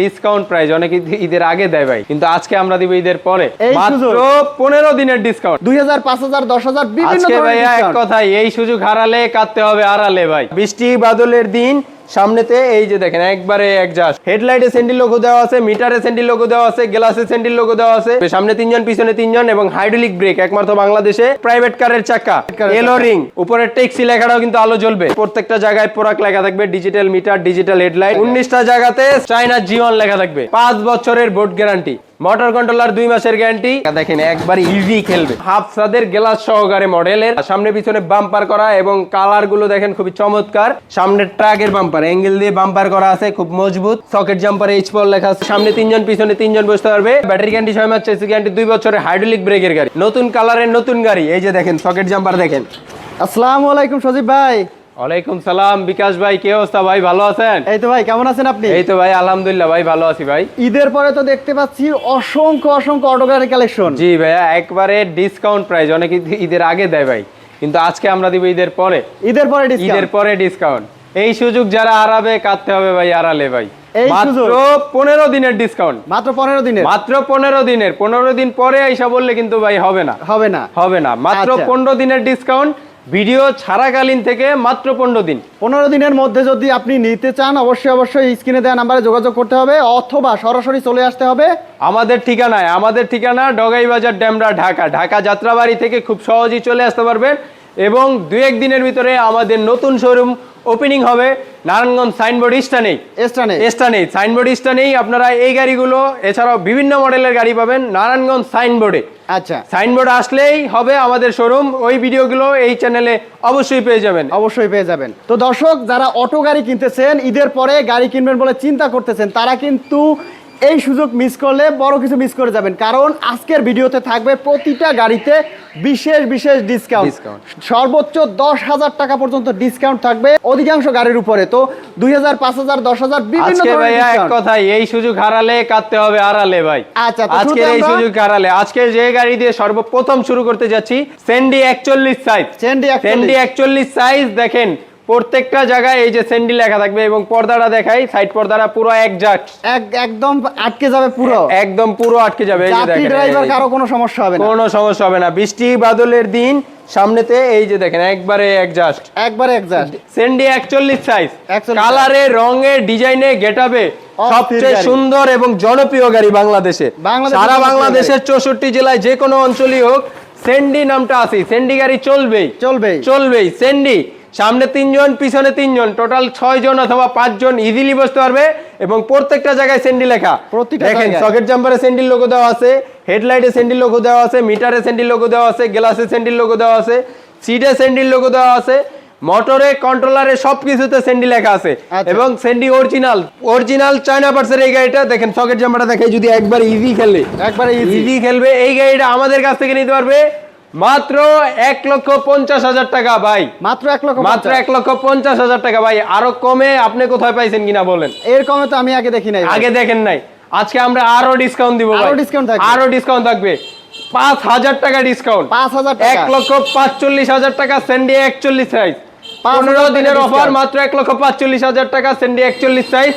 Discount price অনেক ঈদের আগে দেয় ভাই কিন্তু আজকে আমরা দিব ঈদের পরে মাত্র। পনেরো দিনের ডিসকাউন্ট দুই হাজার পাঁচ হাজার দশ হাজার বিভিন্ন ভাইয়া এক। কথাই এই সুযোগ হারালে কাটতে হবে আড়ালে ভাই বৃষ্টি বাদলের দিন সামনেতে এই যে দেখেন একবারে একজাস্ট হেডলাইটে স্যান্ডেল লোগো দেওয়া আছে মিটারে স্যান্ডেল লোগো দেওয়া আছে গ্লাসে স্যান্ডেল লোগো দেওয়া আছে। সামনে তিনজন পিছনে তিনজন এবং হাইড্রোলিক ব্রেক একমাত্র বাংলাদেশে প্রাইভেট কারের চাকা এলো। রিং উপরে টেক্সি লেখাটাও কিন্তু আলো জ্বলবে। প্রত্যেকটা জায়গায় পোরাক লেখা থাকবে ডিজিটাল মিটার ডিজিটাল হেডলাইট উনিশটা জায়গাতে চাইনা জিওন লেখা থাকবে। পাঁচ বছরের বোর্ড গ্যারান্টি মোটর কন্ট্রোলার দুই মাসের গ্যারান্টি দেখেন, একবার ইজি খেলবে। হাফ সাদের গ্লাস সহকারে মডেলের সামনে পিছনে বাম্পার করা এবং কালারগুলো দেখেন খুবই চমৎকার। সামনের ট্রাকের বাম্পার অ্যাঙ্গেল দিয়ে বাম্পার করা আছে, খুব মজবুত। সকেট জাম্পার এইচ পল লেখা আছে। সামনে তিনজন, পিছনে তিনজন বসতে পারবে। ব্যাটারি গ্যারান্টি ছয় মাস চেসি গ্যারান্টি দুই বছরের হাইড্রোলিক ব্রেকের গাড়ি। নতুন কালারের নতুন গাড়ি। এই যে দেখেন সকেট জাম্পার দেখেন। আসসালামু আলাইকুম সজীব ভাই। ওয়ালাইকুম সালাম বিকাশ ভাই কি অবস্থা ভাই? ভালো আছেন? এই তো ভাই কেমন আছেন আপনি? এই তো ভাই আলহামদুলিল্লাহ ভাই ভালো আছি ভাই। ঈদের পরে তো দেখতে পাচ্ছি অসংখ্য অসংখ্য অটো গাড়ি কালেকশন জি ভাইয়া একবারে ডিসকাউন্ট প্রাইস অনেক ঈদের আগে দেয় ভাই। কিন্তু আজকে আমরা দিব ঈদের পরে। ঈদের পরে ঈদের পরে ডিসকাউন্ট এই সুযোগ যারা হারাবে কাটতে হবে ভাই আড়ালে ভাই। মাত্র পনেরো দিনের ডিসকাউন্ট মাত্র পনেরো দিনের। মাত্র পনেরো দিনের। পনেরো দিন পরে এইসব বললে কিন্তু ভাই হবে না। হবে না। হবে না। মাত্র আচ্ছা। পনেরো দিনের ডিসকাউন্ট ভিডিও ছাড়াকালীন থেকে মাত্র পনেরো দিন। পনেরো দিনের মধ্যে যদি আপনি নিতে চান অবশ্যই অবশ্যই স্ক্রিনে দেওয়া নাম্বারে যোগাযোগ করতে হবে অথবা সরাসরি চলে আসতে হবে। আমাদের ঠিকানায় আমাদের ঠিকানা ডগাইবাজার ড্যামরা ঢাকা। ঢাকা যাত্রাবাড়ি থেকে খুব সহজেই চলে আসতে পারবেন। এবং দু এক দিনের ভিতরে আমাদের নতুন শোরুম ওপেনিং হবে নারায়ণগঞ্জ সাইনবোর্ড স্টানেই স্টানে স্টানেই সাইনবোর্ড স্টানেই আপনারা এই গাড়িগুলো এছাড়াও বিভিন্ন মডেলের গাড়ি পাবেন নারায়ণগঞ্জ সাইনবোর্ডে আচ্ছা। সাইনবোর্ড আসলেই হবে আমাদের শোরুম ওই ভিডিওগুলো এই চ্যানেলে অবশ্যই পেয়ে যাবেন। অবশ্যই পেয়ে যাবেন। তো দর্শক যারা অটো গাড়ি কিনতেছেন ঈদের পরে গাড়ি কিনবেন বলে চিন্তা করতেছেন তারা কিন্তু এই সুযোগ মিস করলে বড় কিছু মিস করে যাবেন। কারণ আজকের ভিডিওতে থাকবে প্রতিটা গাড়িতে বিশেষ বিশেষ ডিসকাউন্ট সর্বোচ্চ দশ হাজার টাকা পর্যন্ত ডিসকাউন্ট থাকবে অধিকাংশ গাড়ির উপরে। তো দুই হাজার পাঁচ হাজার দশ হাজার বিভিন্ন আজকে ভাইয়া এক কথাই এই সুযোগ হারালে কাটতে হবে আড়ালে ভাই। আচ্ছা, আজকে এই সুযোগ হারালে আজকে যে গাড়ি দিয়ে সর্বপ্রথম শুরু করতে যাচ্ছি সেন্ডি একচল্লিশ সাইজ সেন্ডি একচল্লিশ। সাইজ দেখেন প্রত্যেকটা জায়গায় এই যে সেন্ডি লেখা থাকবে এবং পর্দাটা দেখাই সাইড পর্দাটা পুরো একজাক্ট এক একদম আটকে যাবে পুরো। একদম পুরো আটকে যাবে এই যে যাত্রী দেখেন ড্রাইভার কারও কোনো সমস্যা হবে না। কোনো সমস্যা হবে না। বৃষ্টি বাদলের দিন সামনেতে এই যে দেখেন একবারে একজাস্ট একবারে একজাস্ট সেন্ডি একচল্লিশ সাইজ 41 কালারে রঙে ডিজাইনে গেটাবে সবচেয়ে সুন্দর এবং জনপ্রিয় গাড়ি বাংলাদেশে। সারা বাংলাদেশের চৌষট্টি জেলায় যে কোনো অঞ্চলই হোক সেন্ডি নামটা আছে সেন্ডি গাড়ি চলবেই। চলবেই। চলবেই। সেন্ডি সামনে তিনজন পিছনে তিনজন টোটাল ছয় জন অথবা পাঁচজন ইজিলি বসতে পারবে এবং প্রত্যেকটা জায়গায় সেন্ডি লেখা। দেখেন। সকেট জাম্পারে সেন্ডিল লোগো দেওয়া আছে হেডলাইটে সেন্ডিল লোগো দেওয়া আছে মিটারে সেন্ডিল লোগো দেওয়া আছে গ্লাসে সেন্ডিল লোগো দেওয়া আছে সিটে সেন্ডিল লোগো দেওয়া আছে মোটরে কন্ট্রোলারে সব কিছুতে সেন্ডি লেখা আছে। আচ্ছা। এবং সেন্ডি অরিজিনাল অরিজিনাল চায়না পার্সের এই গাড়িটা দেখেন সকেট জাম্পারটা দেখে যদি একবার ইজি খেলে। একবারে ইজি খেলবে এই গাড়িটা আমাদের কাছ থেকে নিতে পারবে। মাত্র এক লক্ষ পঞ্চাশ হাজার টাকা ভাই। মাত্র এক লক্ষ মাত্র এক লক্ষ পঞ্চাশ হাজার টাকা ভাই। আরও কমে আপনি কোথায় পাইছেন কিনা বলেন। এর কমে তো আমি আগে দেখি নাই আগে দেখেন নাই। আজকে আমরা আরও ডিসকাউন্ট দিব আরও ভাই। থাকবে। আরও ডিসকাউন্ট থাকবে। পাঁচ হাজার টাকা ডিসকাউন্ট পাঁচ হাজার এক লক্ষ পাঁচচল্লিশ হাজার টাকা সেন্ডি একচল্লিশ সাইজ পনেরো দিনের অফার মাত্র এক লক্ষ পাঁচচল্লিশ হাজার টাকা সেন্ডি একচল্লিশ সাইজ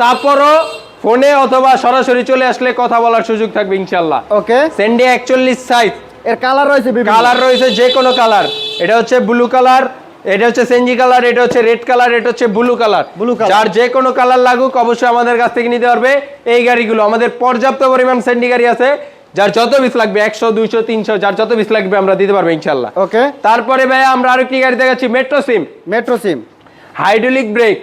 তারপরও ফোনে অথবা সরাসরি চলে আসলে কথা বলার সুযোগ থাকবে ইনশাল্লাহ। ওকে সেন্ডি একচল্লিশ সাইজ এর কালার রয়েছে কালার রয়েছে যে কোনো কালার এটা হচ্ছে ব্লু কালার এটা হচ্ছে সেঞ্জি কালার এটা হচ্ছে রেড কালার এটা হচ্ছে ব্লু কালার Blue colour। যার যে কোনো কালার লাগুক অবশ্যই আমাদের কাছ থেকে নিতে পারবে এই গাড়িগুলো। আমাদের পর্যাপ্ত পরিমাণ সেন্ডি গাড়ি আছে যার যত পিস লাগবে একশো দুইশো তিনশো যার যত পিস লাগবে আমরা দিতে পারব ইনশাল্লাহ ওকে তারপরে ভাই আমরা আরেকটি গাড়ি দেখাচ্ছি মেট্রো সিম মেট্রো সিম হাইড্রোলিক ব্রেক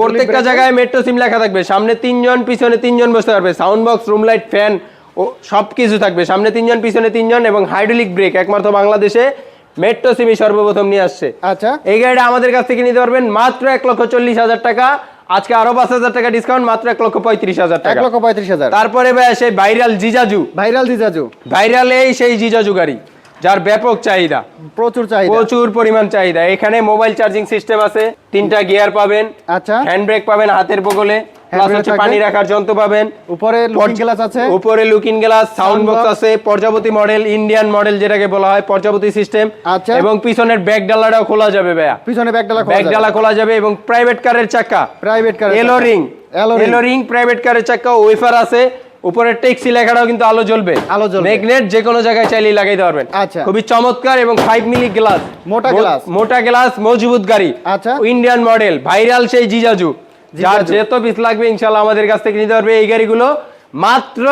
প্রত্যেকটা জায়গায় মেট্রো সিম লেখা থাকবে। সামনে তিনজন পিছনে তিনজন বসতে পারবে। Sound box room light fan ও সব কিছু থাকবে। সামনে তিনজন পিছনে তিনজন এবং হাইড্রোলিক ব্রেক একমাত্র বাংলাদেশে মেট্রো সিমি সর্বপ্রথম নিয়ে আসছে। আচ্ছা। এই গাড়িটা আমাদের কাছ থেকে নিতে পারবেন মাত্র এক লক্ষ চল্লিশ হাজার টাকা। আজকে আরও পাঁচ হাজার টাকা ডিসকাউন্ট মাত্র এক লক্ষ পঁয়ত্রিশ হাজার এক টাকা লক্ষ পঁয়ত্রিশ হাজার। তারপরে ভাই সেই ভাইরাল জিজাজু। ভাইরাল জিজাজু। ভাইরাল এই সেই জিজাজু গাড়ি। যার ব্যাপক চাহিদা। প্রচুর চাহিদা। প্রচুর পরিমাণ চাহিদা। এখানে মোবাইল চার্জিং সিস্টেম আছে তিনটা গিয়ার পাবেন আচ্ছা। হ্যান্ড ব্রেক পাবেন হাতের বগলে প্লাস হচ্ছে পানি রাখার যন্ত্র পাবেন। উপরে লুকিং গ্লাস আছে। উপরে লুকিং গ্লাস সাউন্ড বক্স আছে পর্যাবতী মডেল ইন্ডিয়ান মডেল যেটাকে বলা হয় পর্যাবতী সিস্টেম আচ্ছা। এবং পিছনের ব্যাগ ডালাটাও খোলা যাবে ভাইয়া। পিছনে ব্যাগ ডালা ব্যাগ ডালা খোলা যাবে এবং প্রাইভেট কারের চাকা। প্রাইভেট কার এলো রিং এলো ring। এলো রিং প্রাইভেট কারের চাকা ওয়েফার আছে। উপরে ট্যাক্সি লেখাটাও কিন্তু আলো জ্বলবে। আলো জ্বলবে। ম্যাগনেট যে কোনো জায়গায় চাইলেই লাগাইতে পারবেন। আচ্ছা। খুবই চমৎকার এবং 5 মিলি গ্লাস মোটা glass। মোটা গ্লাস মজবুত গাড়ি। আচ্ছা। ইন্ডিয়ান মডেল ভাইরাল সেই জিজাজু। যার যত পিস লাগবে ইনশাআল্লাহ আমাদের কাছ থেকে নিতে পারবে এই গাড়িগুলো। মাত্র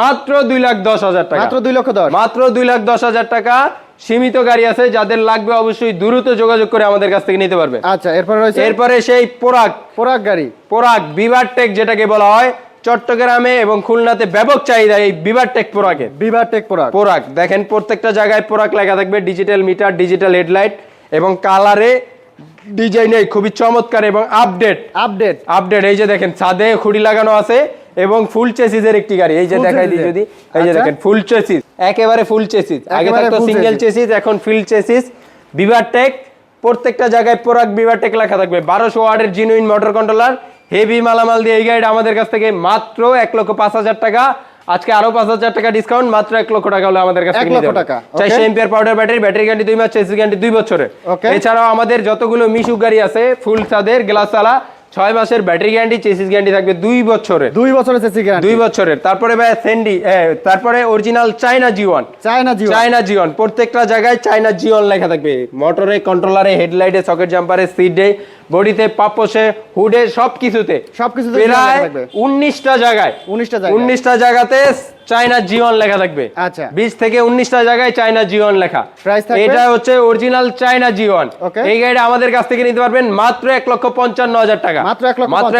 মাত্র দুই লাখ দশ হাজার টাকা। মাত্র দুই লক্ষ দশ। মাত্র দুই লাখ দশ হাজার টাকা সীমিত গাড়ি আছে যাদের লাগবে অবশ্যই দ্রুত যোগাযোগ করে আমাদের কাছ থেকে নিতে পারবে। আচ্ছা এরপরে রয়েছে? এরপরে সেই পোরাক। পোরাক গাড়ি। পোরাক বিভার টেক যেটাকে বলা হয় চট্টগ্রামে এবং খুলনাতে ব্যাপক চাহিদা এই বিভার টেক পোরাকের বিভার টেক পোরাক পোরাক দেখেন প্রত্যেকটা জায়গায় পোরাক লেখা থাকবে ডিজিটাল মিটার ডিজিটাল হেডলাইট এবং কালারে ডিজাইনে খুবই চমৎকার এবং আপডেট আপডেট আপডেট এই যে দেখেন ছাদে খুঁড়ি লাগানো আছে এবং ফুল চেসিসের একটি গাড়ি। এই যে দেখাই দিই যদি এই যে আচ্ছা। দেখেন ফুল চেসিস একেবারে ফুল চেসিস আগে থাকতো সিঙ্গেল চেসিস এখন ফুল চেসিস বিভার টেক প্রত্যেকটা জায়গায় পোরাক বিভার টেক লেখা থাকবে। বারোশো ওয়ার্ডের জিনুইন মোটর কন্ট্রোলার হেভি মালামাল দিয়ে এই গাড়িটা আমাদের কাছ থেকে মাত্র এক লক্ষ পাঁচ হাজার টাকা। আজকে আরও পাঁচ হাজার টাকা ডিসকাউন্ট মাত্র এক লক্ষ টাকা হলে আমাদের কাছে লক্ষ টাকা, চারশো। Ampere powder battery battery guarantee দুই মাস চেসিস গ্যারান্টি দুই বছরের। এছাড়াও আমাদের যতগুলো মিশুক গাড়ি আছে ফুল সাদের গ্লাস চালা ছয় মাসের ব্যাটারি গ্যারান্টি চেসিস গ্যারান্টি থাকবে দুই বছরের। দুই বছরের সেসি গ্যারান্টি। দুই বছরের। তারপরে ভাই সেন্ডি তারপরে অরিজিনাল চায়না জিওয়ান চায়না জিও চায়না জিওন প্রত্যেকটা জায়গায় চায়না জিওন লেখা থাকবে। মোটরে কন্ট্রোলারে হেডলাইটে সকেট জাম্পারে সিটে বডিতে পাপোশে হুডে সবকিছুতে। সবকিছুতে জিওন লেখা প্রায়। উনিশটা জায়গায়। 19টা জায়গায়। উনিশটা জায়গাতে চায়না জিওন লেখা থাকবে। আচ্ছা। বিশ থেকে উনিশটা জায়গায় চায়না জিওন লেখা। থাকবে? এটা হচ্ছে অরিজিনাল চায়না জিওন। এই গাড়িটা আমাদের কাছ থেকে নিতে পারবেন মাত্র এক লক্ষ পঞ্চান্ন হাজার টাকা। মাত্র এক লক্ষ মাত্র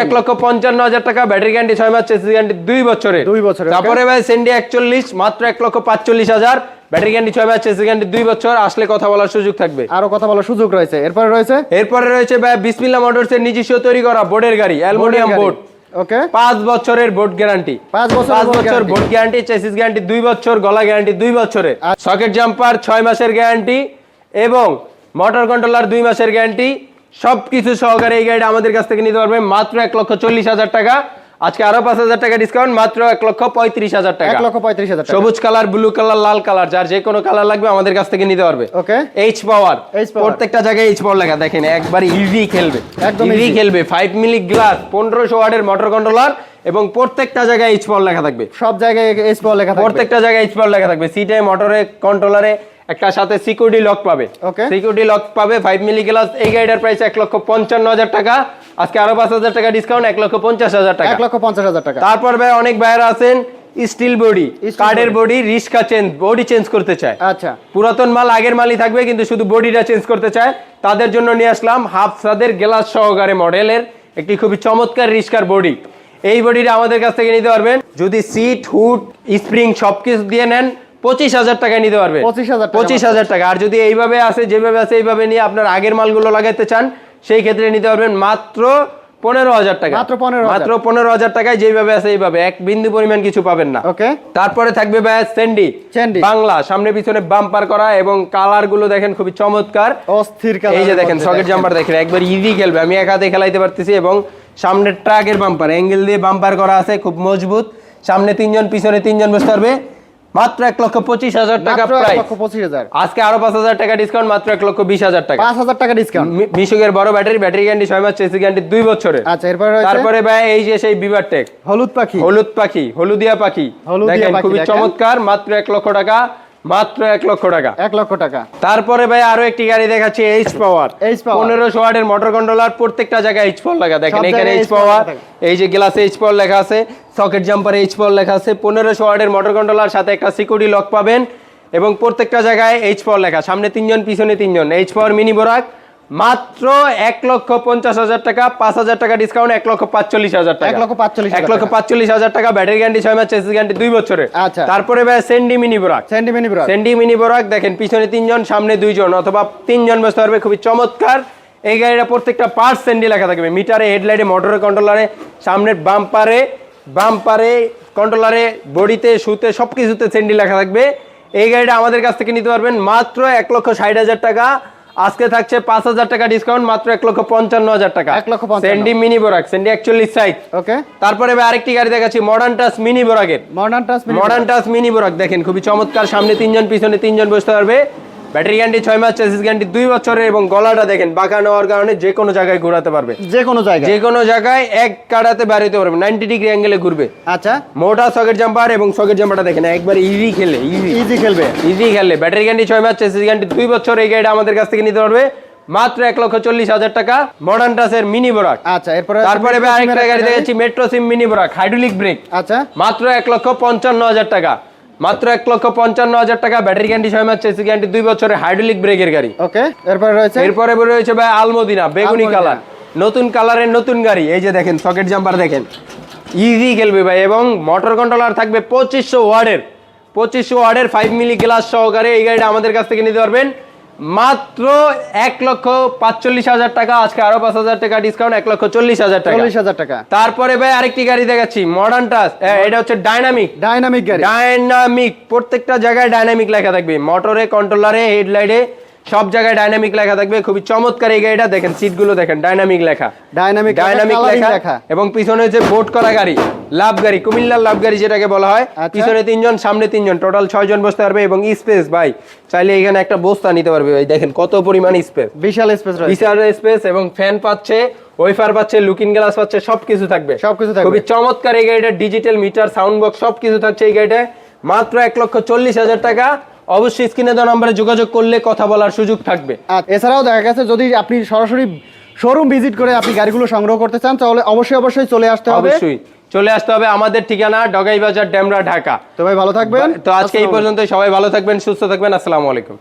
পঞ্চান্ন। লক্ষ হাজার টাকা ব্যাটারি গ্যারান্টি ছয় মাস চেসিস গ্যারান্টি দুই বছরে। দুই okay. তারপরে ভাই সেন্ডি একচল্লিশ মাত্র এক লক্ষ পাঁচচল্লিশ হাজার। ব্যাটারি গ্যারান্টি ছয় মাস চেসিস গ্যারান্টি দুই বছর। আসলে কথা বলার সুযোগ থাকবে। আরও কথা বলার সুযোগ রয়েছে। এরপরে রয়েছে? এরপরে রয়েছে ভাই বিসমিল্লা মোটরস এর নিজস্ব তৈরি করা বোর্ডের গাড়ি অ্যালুমিনিয়াম বোর্ড। ওকে পাঁচ বছরের বোর্ড গ্যারান্টি। পাঁচ বছর পাঁচ board বছর বোর্ড গ্যারান্টি চেসিস গ্যারান্টি দুই বছর গলা গ্যারান্টি দুই বছরের। সকেট জাম্পার ছয় মাসের গ্যারান্টি এবং মোটর কন্ট্রোলার দুই মাসের গ্যারান্টি। সবকিছু সহকারে এই গাড়িটা আমাদের কাছ থেকে নিতে পারবে মাত্র এক লক্ষ চল্লিশ হাজার টাকা। আজকে আরও পাঁচ হাজার টাকা ডিসকাউন্ট মাত্র এক লক্ষ পঁয়ত্রিশ হাজার টাকা। এক লক্ষ পঁয়ত্রিশ হাজার সবুজ কালার ব্লু কালার লাল কালার যার যে কোনো কালার লাগবে আমাদের কাছ থেকে নিতে পারবে। Okay H power power। প্রত্যেকটা জায়গায় এইচ পাওয়ার লেখা। দেখেন একবার ইভি খেলবে। একদম easy। খেলবে। ফাইভ মিলি গ্লাস পনেরোশো ওয়ার্ডের মোটর কন্ট্রোলার এবং প্রত্যেকটা জায়গায় এইচ পাওয়ার লেখা থাকবে। সব জায়গায় এইচ পাওয়ার লেখা থাকবে। প্রত্যেকটা জায়গায় এইচ পাওয়ার লেখা থাকবে। সিটে মোটরে কন্ট্রোলারে একটা সাথে সিকিউরিটি লক পাবে। সিকিউরিটি লক পাবে ফাইভ মিলি গ্লাস এই গাড়িটার প্রাইস এক লক্ষ পঞ্চান্ন হাজার টাকা। আজকে আরও পাঁচ হাজার টাকা ডিসকাউন্ট এক লক্ষ পঞ্চাশ হাজার টাকা। এক লক্ষ পঞ্চাশ হাজার টাকা। তারপর ভাই অনেক ভাইয়েরা আছেন স্টিল বডি কার্ডের বডি রিস্কা চেঞ্জ বডি চেঞ্জ করতে চায়। আচ্ছা। পুরাতন মাল আগের মালই থাকবে কিন্তু শুধু বডিটা চেঞ্জ করতে চায়। তাদের জন্য নিয়ে আসলাম হাফ সাদের গ্লাস সহকারে মডেলের একটি খুবই চমৎকার রিস্কার বডি এই বডিটা আমাদের কাছ থেকে নিতে পারবেন। যদি সিট হুড স্প্রিং সবকিছু দিয়ে নেন পঁচিশ হাজার টাকায় নিতে পারবে। 25,000 টাকা পঁচিশ হাজার টাকা। আর যদি এইভাবে আছে যেভাবে আছে এইভাবে নিয়ে আপনার আগের মালগুলো লাগাইতে চান সেই ক্ষেত্রে নিতে পারবেন মাত্র পনেরো হাজার টাকা। মাত্র 15,000 মাত্র পনেরো হাজার টাকায় যেভাবে আছে এইভাবে। এক বিন্দু পরিমাণ কিছু পাবেন না। ওকে। তারপরে থাকবে ব্যাস স্যান্ডি। বাংলা সামনে পিছনে বাম্পার করা এবং কালারগুলো দেখেন খুবই চমৎকার। অস্থির কালার এই যে দেখেন সকেট জাম্পার দেখেন। একবার ইজি খেলবে। আমি এক হাতে খেলাইতে পারতেছি এবং সামনের ট্রাকের বাম্পার অ্যাঙ্গেল দিয়ে বাম্পার করা আছে খুব মজবুত। সামনে তিনজন পিছনে তিনজন বসতে পারবে। মাত্র এক লক্ষ পঁচিশ হাজার টাকা প্রাইস পঁচিশ হাজার। আজকে আরও পাঁচ হাজার টাকা ডিসকাউন্ট মাত্র এক লক্ষ বিশ হাজার টাকা। পাঁচ হাজার টাকা ডিসকাউন্ট মিশুকের বড় ব্যাটারি ব্যাটারি গ্যারান্টি ছয় মাস চেসি গ্যারান্টি দুই বছরের আচ্ছা এরপরে তারপরে ভাই এই যে সেই বিবার টেক হলুদ পাখি। হলুদ পাখি হলুদিয়া পাখি। দেখেন খুবই চমৎকার মাত্র এক লক্ষ টাকা। মাত্র এক লক্ষ টাকা। এক লক্ষ টাকা। তারপরে ভাই আরও একটি গাড়ি দেখাচ্ছি এইচ পাওয়ার এইচ পাওয়ার পনেরোশো ওয়াটের মোটর কন্ট্রোলার প্রত্যেকটা জায়গায় এইচ পাওয়ার লেখা দেখেন এখানে এইচ পাওয়ার এই যে গ্লাসে এইচ পাওয়ার লেখা আছে সকেট জাম্পারে এইচ পাওয়ার লেখা আছে পনেরোশো ওয়াটের মোটর কন্ট্রোলার সাথে একটা সিকিউরিটি লক পাবেন এবং প্রত্যেকটা জায়গায় এইচ পাওয়ার লেখা। সামনে তিনজন পিছনে তিনজন। এইচ পাওয়ার মিনি বোরাক মাত্র এক লক্ষ পঞ্চাশ হাজার টাকা পাঁচ হাজার টাকা ডিসকাউন্ট এক লক্ষ পাঁচচল্লিশ হাজার টাকা। এক লক্ষ পাঁচচল্লিশ এক হাজার লক্ষ টাকা। পাঁচচল্লিশ হাজার টাকা ব্যাটারি গ্যারান্টি ছয় মাস চেসিস গ্যারান্টি দুই বছরের। আচ্ছা। তারপরে ভাই সেন্ডি মিনি বোরাক সেন্টিমিনি ব্রো সেন্ডি মিনি বোরাক দেখেন পিছনে তিনজন সামনে দুইজন অথবা তিনজন বসতে পারবে খুবই চমৎকার। এই গাড়িটা প্রত্যেকটা পার্ট সেন্ডি লেখা থাকবে। মিটারে হেডলাইটে মোটরে কন্ট্রোলারে সামনের বাম্পারে বাম্পারে কন্ট্রোলারে বডিতে শুতে সব কিছুতে সেন্ডি লেখা থাকবে। এই গাড়িটা আমাদের কাছ থেকে নিতে পারবেন মাত্র এক লক্ষ ষাট হাজার টাকা। আজকে থাকছে পাঁচ হাজার টাকা ডিসকাউন্ট মাত্র এক লক্ষ পঞ্চান্ন হাজার টাকা। এক লক্ষ সেন্ডি মিনি বোরাক সেন্ডি অ্যাকচুয়ালি সাইজ ওকে তারপরে ভাই আরেকটি গাড়ি দেখাচ্ছি মডার্ন টাস মিনি বোরাকের মডার্ন টাস মডার্ন টাস মিনি বোরাক দেখেন খুবই চমৎকার সামনে তিনজন পিছনে তিনজন বসতে পারবে। ব্যাটারি গ্যারান্টি ছয় মাস চেসিস গ্যারান্টি দুই বছরের এবং গলাটা দেখেন বাঁকা নেওয়ার কারণে যে কোনো জায়গায় ঘোরাতে পারবে। যে কোনো জায়গায়? যে কোনো জায়গায় এক কাটাতে বেরোতে পারবে নাইনটি ডিগ্রি অ্যাঙ্গেলে ঘুরবে। আচ্ছা। মোটা সকেট জাম্পার এবং সকেট জাম্পারটা দেখেন একবার ইজি খেলে ইজি ইজি খেলবে। ইজি খেললে। ব্যাটারি গ্যারান্টি ছয় মাস চেসিস গ্যারান্টি দুই বছর এই গাড়িটা আমাদের কাছ থেকে নিতে পারবে। মাত্র এক লক্ষ চল্লিশ হাজার টাকা মডার্ন টাচের মিনি বোরাক আচ্ছা এরপরে তারপরে আরেকটা গাড়ি দেখেছি মেট্রো সিম মিনি বোরাক হাইড্রোলিক ব্রেক আচ্ছা। মাত্র এক লক্ষ পঞ্চান্ন হাজার টাকা। মাত্র এক লক্ষ পঞ্চান্ন হাজার টাকা ব্যাটারি গ্যারান্টি ছয় মাস চেসি গ্যারান্টি দুই বছরের হাইড্রোলিক ব্রেকের গাড়ি। ওকে এরপরে রয়েছে? এরপরে রয়েছে ভাই আলমদিনা বেগুনি কালার নতুন কালারের নতুন গাড়ি। এই যে দেখেন সকেট জাম্পার দেখেন। ইজি খেলবে ভাই এবং মোটর কন্ট্রোলার থাকবে পঁচিশশো ওয়ার্ডের। পঁচিশশো ওয়ার্ডের ফাইভ মিলি গ্লাস সহকারে এই গাড়িটা আমাদের কাছ থেকে নিতে পারবেন। মাত্র এক লক্ষ পাঁচচল্লিশ হাজার টাকা। আজকে আরও পাঁচ হাজার টাকা ডিসকাউন্ট এক লক্ষ চল্লিশ হাজার টাকা। চল্লিশ হাজার টাকা। তারপরে ভাই আরেকটি গাড়ি দেখাচ্ছি মডার্ন টাস এটা হচ্ছে ডাইনামিক ডাইনামিক গাড়ি। ডাইনামিক প্রত্যেকটা জায়গায় ডাইনামিক লেখা থাকবে। মোটরে কন্ট্রোলারে হেডলাইটে সব জায়গায় ডাইনামিক লেখা থাকবে খুবই চমৎকার এই গাড়িটা। দেখেন সিটগুলো দেখেন ডাইনামিক লেখা। ডাইনামিক ডাইনামিক লেখা। লেখা। এবং পিছনে হচ্ছে বোট করা গাড়ি লাভ গাড়ি কুমিল্লার লাভ গাড়ি যেটাকে বলা হয়। আচ্ছা। পিছনে তিনজন সামনে তিনজন টোটাল ছয় জন বসতে পারবে এবং স্পেস ভাই চাইলে এখানে একটা বস্তা নিতে পারবে ভাই দেখেন কত পরিমাণ স্পেস বিশাল স্পেস বিশাল স্পেস এবং ফ্যান পাচ্ছে ওয়েফার পাচ্ছে লুকিং গ্লাস পাচ্ছে সবকিছু থাকবে। সবকিছু থাকবে। খুবই চমৎকার এই গাড়িটা ডিজিটাল মিটার সাউন্ড বক্স সবকিছু থাকছে এই গাড়িটায়। মাত্র এক লক্ষ চল্লিশ হাজার টাকা। অবশ্যই স্ক্রিনে দেওয়া নম্বরে যোগাযোগ করলে কথা বলার সুযোগ থাকবে। আর এছাড়াও দেখা গেছে যদি আপনি সরাসরি শোরুম ভিজিট করে আপনি গাড়িগুলো সংগ্রহ করতে চান তাহলে অবশ্যই অবশ্যই চলে আসতে হবে। অবশ্যই। চলে আসতে হবে আমাদের ঠিকানা ডগাই বাজার ডেমরা ঢাকা। তো ভাই ভালো থাকবেন। তো আজকে এই পর্যন্ত সবাই ভালো থাকবেন সুস্থ থাকবেন। আসসালামু আলাইকুম।